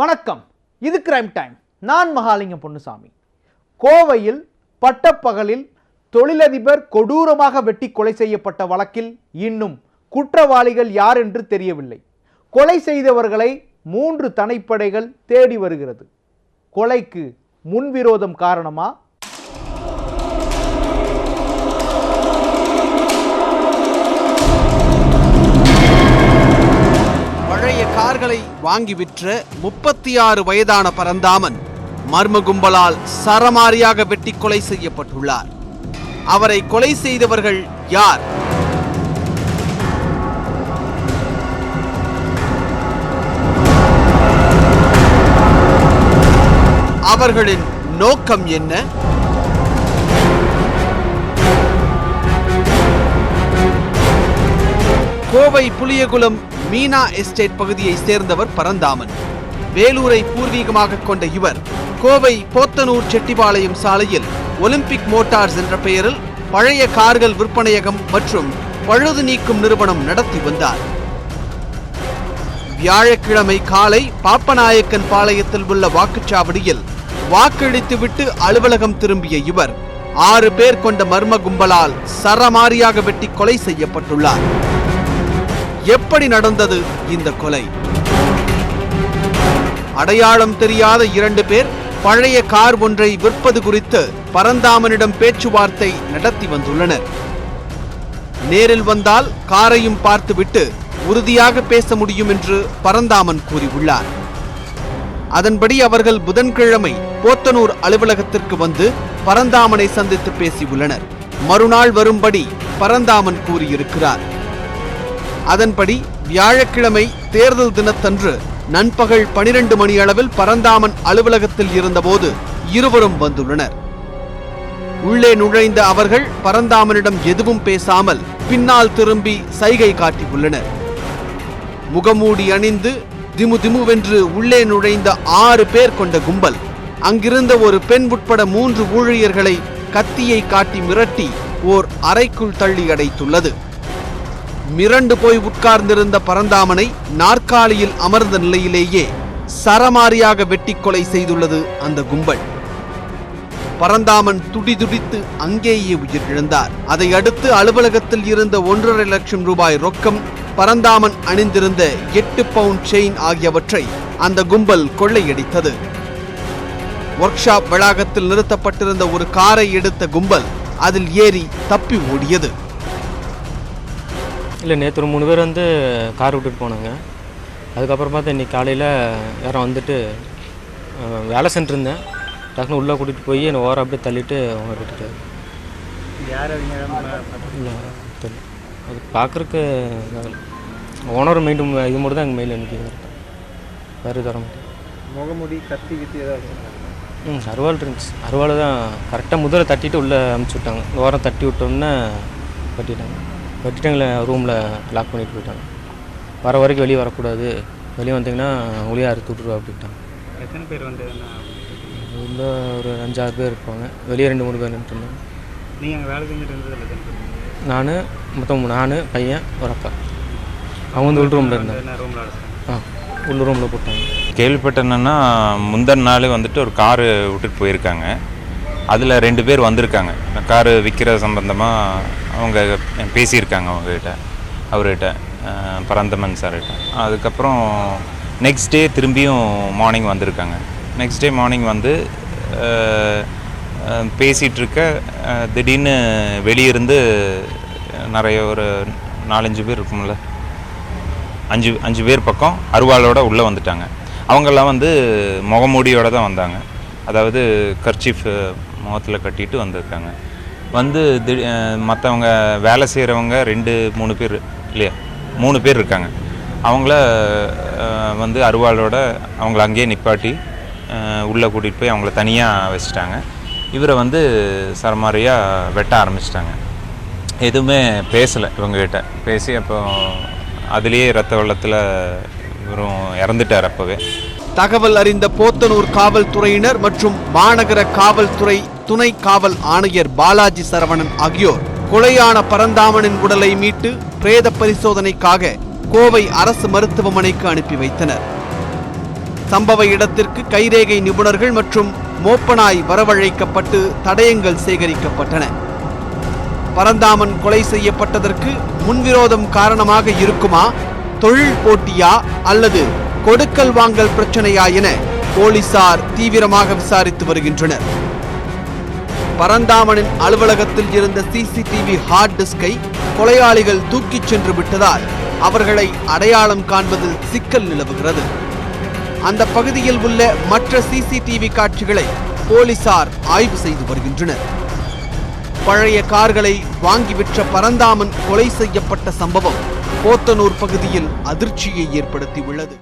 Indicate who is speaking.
Speaker 1: வணக்கம். இது crime time நான் மகாலிங்கம் பொன்னுசாமி. கோவையில் பட்டப்பகலில் தொழிலதிபர் கொடூரமாக வெட்டி கொலை செய்யப்பட்ட வழக்கில் இன்னும் குற்றவாளிகள் யார் என்று தெரியவில்லை. கொலை செய்தவர்களை மூன்று தனிப்படைகள் தேடி வருகிறது. கொலைக்கு முன்விரோதம் காரணமா?
Speaker 2: பழைய கார்களை வாங்கி விற்ற முப்பத்தி ஆறு வயதான பரந்தாமன் மர்ம கும்பலால் சரமாரியாக வெட்டி கொலை செய்யப்பட்டுள்ளார். அவரை கொலை செய்தவர்கள் யார்? அவர்களின் நோக்கம் என்ன? கோவை புளியகுளம் மீனா எஸ்டேட் பகுதியை சேர்ந்தவர் பரந்தாமன். வேலூரை பூர்வீகமாக கொண்ட இவர் கோவை போத்தனூர் செட்டிபாளையம் சாலையில் ஒலிம்பிக் மோட்டார்ஸ் என்ற பெயரில் பழைய கார்கள் விற்பனையகம் மற்றும் பழுது நீக்கும் நிறுவனம் நடத்தி வந்தார். வியாழக்கிழமை காலை பாப்பநாயக்கன் பாளையத்தில் உள்ள வாக்குச்சாவடியில் வாக்களித்துவிட்டு அலுவலகம் திரும்பிய இவர் ஆறு பேர் கொண்ட மர்ம கும்பலால் சரமாரியாக வெட்டி கொலை செய்யப்பட்டுள்ளார். எப்படி நடந்தது இந்த கொலை? அடையாளம் தெரியாத இரண்டு பேர் பழைய கார் ஒன்றை விற்பது குறித்து பரந்தாமனிடம் பேச்சுவார்த்தை நடத்தி வந்துள்ளனர். நேரில் வந்தால் காரையும் பார்த்துவிட்டு உறுதியாக பேச முடியும் என்று பரந்தாமன் கூறியுள்ளார். அதன்படி அவர்கள் புதன்கிழமை போத்தனூர் அலுவலகத்திற்கு வந்து பரந்தாமனை சந்தித்து பேசியுள்ளனர். மறுநாள் வரும்படி பரந்தாமன் கூறியிருக்கிறார். அதன்படி வியாழக்கிழமை தேர்தல் தினத்தன்று நண்பகல் பனிரெண்டு மணி அளவில் பரந்தாமன் அலுவலகத்தில் இருந்தபோது இருவரும் வந்துள்ளனர். உள்ளே நுழைந்த அவர்கள் பரந்தாமனிடம் எதுவும் பேசாமல் பின்னால் திரும்பி சைகை காட்டியுள்ளனர். முகமூடி அணிந்து திமு திமுவென்று உள்ளே நுழைந்த ஆறு பேர் கொண்ட கும்பல் அங்கிருந்த ஒரு பெண் உட்பட மூன்று ஊழியர்களை கத்தியை காட்டி மிரட்டி ஓர் அறைக்குள் தள்ளி அடைத்துள்ளது. மிரண்டு போய் உட்கார்ந்திருந்த பரந்தாமனை நாற்காலியில் அமர்ந்த நிலையிலேயே சரமாரியாக வெட்டி கொலை செய்துள்ளது அந்த கும்பல். பரந்தாமன் துடிதுடித்து அங்கேயே உயிரிழந்தார். அதை அடுத்து அலுவலகத்தில் இருந்த ஒன்றரை லட்சம் ரூபாய் ரொக்கம் பரந்தாமன் அணிந்திருந்த எட்டு பவுண்ட் செயின் ஆகியவற்றை அந்த கும்பல் கொள்ளையடித்தது. ஒர்க் ஷாப் வளாகத்தில் நிறுத்தப்பட்டிருந்த ஒரு காரை எடுத்த கும்பல் அதில் ஏறி தப்பி ஓடியது.
Speaker 3: இல்லை நேற்று ஒரு மூணு பேர் வந்து கார் விட்டுட்டு போனாங்க. அதுக்கப்புறம் பார்த்தா இன்றைக்கி காலையில் யாரும் வந்துட்டு வேலை சென்றிருந்தேன் டக்குனு உள்ளே கூட்டிகிட்டு போய் என்னை ஓரம் அப்படியே தள்ளிட்டு அவங்க விட்டுட்டாரு. இல்லை தெரியல. அது பார்க்குறக்கு ஓனர் மெயின் இது மட்டும் தான் எங்கள் மெயில் அனுப்பிங்க வேறு தர மாட்டேன்
Speaker 4: முகமுடி கத்தி கித்தி ஏதாவது
Speaker 3: ம் அருவாள் இருந்துச்சு. அருவாள் தான் கரெக்டாக முதல்ல தட்டிட்டு உள்ளே அமுச்சு விட்டாங்க. ஓரம் தட்டி விட்டோன்னே கட்டிட்டாங்க. கட்டிட்டு எங்களை ரூமில் லாக் பண்ணிட்டு போயிட்டாங்க. வர வரைக்கும் வெளியே வரக்கூடாது. வெளியே வந்தீங்கன்னா ஒளியாக அறுத்து விட்ருவா அப்படின்ட்டாங்க.
Speaker 4: எத்தனை பேர் வந்து என்ன
Speaker 3: உள்ள ஒரு அஞ்சாறு பேர் இருப்பாங்க. வெளியே ரெண்டு மூணு பேர் நின்றுருந்தாங்க
Speaker 4: நீங்கள் அங்கே வேலை செஞ்சுட்டு
Speaker 3: நான் மொத்தம் நான் பையன் ஒரு அக்கா. அவங்க வந்து உள் ரூமில் இருந்தாங்க.
Speaker 4: என்ன ரூமில்
Speaker 3: ஆ உள் ரூமில் போட்டாங்க.
Speaker 5: கேள்விப்பட்டேன்னா முந்தின நாள் வந்துட்டு ஒரு காரு விட்டுட்டு போயிருக்காங்க. அதில் ரெண்டு பேர் வந்திருக்காங்க. காரு விற்கிற சம்பந்தமாக அவங்க பேசியிருக்காங்க அவங்ககிட்ட அவர்கிட்ட பரந்தமன் சார்கிட்ட. அதுக்கப்புறம் நெக்ஸ்ட் டே திரும்பியும் மார்னிங் வந்திருக்காங்க. நெக்ஸ்ட் டே மார்னிங் வந்து பேசிகிட்ருக்க திடீர்னு வெளியிருந்து நிறைய ஒரு நாலஞ்சு பேர் இருக்கும்ல. அஞ்சு அஞ்சு பேர் பக்கம் அருவாளோட உள்ளே வந்துட்டாங்க. அவங்கெல்லாம் வந்து முகமூடியோடு தான் வந்தாங்க. அதாவது கர்ச்சீஃப் முகத்தில் கட்டிட்டு வந்திருக்காங்க. வந்து மற்றவங்க வேலை செய்கிறவங்க ரெண்டு மூணு பேர் இல்லையா? மூணு பேர் இருக்காங்க. அவங்கள வந்து அருவாளோட அவங்கள அங்கேயே நிப்பாட்டி உள்ளே கூட்டிகிட்டு போய் அவங்கள தனியாக வச்சுட்டாங்க. இவரை வந்து சரமாரியாக வெட்ட ஆரம்பிச்சிட்டாங்க. எதுவுமே பேசலை இவங்ககிட்ட. பேசி அப்போ அதுலேயே ரத்த வெள்ளத்தில் இவரும் இறந்துட்டார் அப்போவே.
Speaker 2: தகவல் அறிந்த போத்தனூர் காவல்துறையினர் மற்றும் மாநகர காவல்துறை துணை காவல் ஆணையர் பாலாஜி சரவணன் ஆகியோர் கொலையான பரந்தாமனின் உடலை மீட்டு பிரேத பரிசோதனைக்காக கோவை அரசு மருத்துவமனைக்கு அனுப்பி வைத்தனர். சம்பவ இடத்திற்கு கைரேகை நிபுணர்கள் மற்றும் மோப்பனாய் வரவழைக்கப்பட்டு தடயங்கள் சேகரிக்கப்பட்டன. பரந்தாமன் கொலை செய்யப்பட்டதற்கு முன்விரோதம் காரணமாக இருக்குமா? தொழில் போட்டியா அல்லது கொடுக்கல் வாங்கல் பிரச்சனையா என போலீசார் தீவிரமாக விசாரித்து வருகின்றனர். பரந்தாமனின் அலுவலகத்தில் இருந்த சிசிடிவி ஹார்ட் டிஸ்கை கொலையாளிகள் தூக்கிச் சென்று விட்டதால் அவர்களை அடையாளம் காண்பதில் சிக்கல் நிலவுகிறது. அந்த பகுதியில் உள்ள மற்ற சிசிடிவி காட்சிகளை போலீசார் ஆய்வு செய்து வருகின்றனர். பழைய கார்களை வாங்கி விற்ற பரந்தாமன் கொலை செய்யப்பட்ட சம்பவம் போத்தனூர் பகுதியில் அதிர்ச்சியை ஏற்படுத்தியுள்ளது.